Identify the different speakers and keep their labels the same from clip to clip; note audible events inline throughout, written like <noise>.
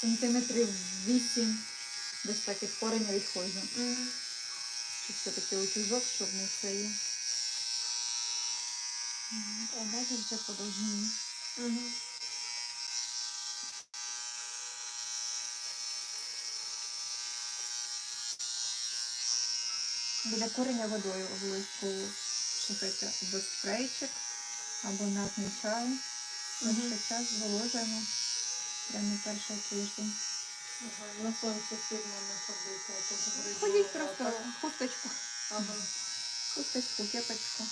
Speaker 1: Сантиметрів 8, десь так від кореня відходжу. Щоб все-таки утюжок, щоб не це є. А далі вже по довжині.
Speaker 2: Біля кореня водою обов'язково сушити або спрейчик, або натний чай. Перший час зволожуємо прямо перший тиждень.
Speaker 3: Ага, на сонці сильно не ходити, а то згризу.
Speaker 2: Ходіть просто в хусточку,
Speaker 3: Ага.
Speaker 2: хусточку, кепочку.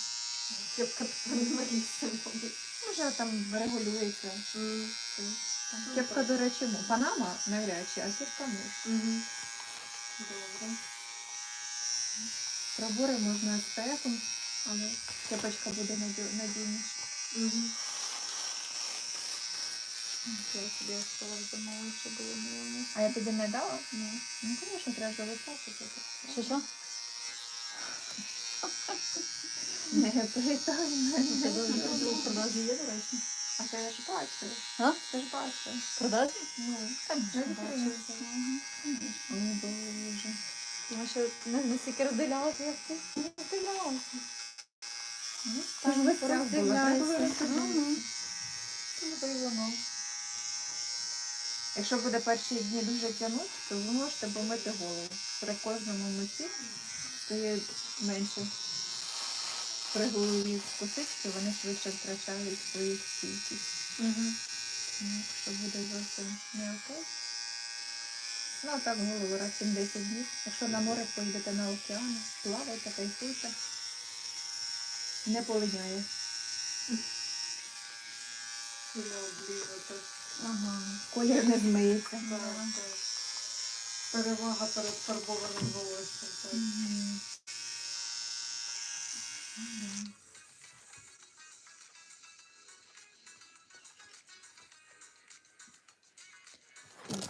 Speaker 3: Кепка налізся, мабуть.
Speaker 2: Може там регулюється. Там
Speaker 3: Ну,
Speaker 2: Кепка, до речі, ну, панама навряд чи, а кепка може.
Speaker 3: Мгм. Добре.
Speaker 2: Пробори можна з пехом, але кепочка буде надю- надійніша.
Speaker 3: Мгм.
Speaker 1: Я собі осталось замовила, щоб було мило.
Speaker 2: А я тобі не дала?
Speaker 1: Ну.
Speaker 2: Ну, звісно, треба залишати.
Speaker 1: Що що?
Speaker 2: Не
Speaker 1: Ну, Це дуже
Speaker 2: мене.
Speaker 1: продажі є, до речі.
Speaker 2: А ти ж бачив.
Speaker 1: А?
Speaker 2: Ти ж бачив.
Speaker 1: Продажі?
Speaker 2: Ну,
Speaker 1: Конечно, <laughs>
Speaker 2: не
Speaker 1: бачу.
Speaker 2: відкриється.
Speaker 1: О, Боже. Тому що не настільки розділялася, як ти. Не розділялася.
Speaker 2: Ну,
Speaker 1: Ти ж
Speaker 2: там
Speaker 1: весь
Speaker 2: порах було,
Speaker 1: розділяєшся.
Speaker 2: треба розсудити.
Speaker 1: Мгм. Ну, то й воно.
Speaker 2: Якщо буде перші дні дуже тягнути, то ви можете помити голову. При кожному митті стає менше. При голові косички вони швидше втрачають свою стійкість. Якщо буде зовсім не окей. Ну, а так голову раз 7-10 днів. Якщо на море поїдете на океан, плавайте, кайфуйте. Не полиняє. Ага. Колір не змиється.
Speaker 3: Так. Перевага перед фарбованим волоссям. так.
Speaker 2: Мгм. Мгм.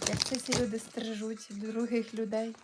Speaker 2: Як це ці люди стрижуть других людей?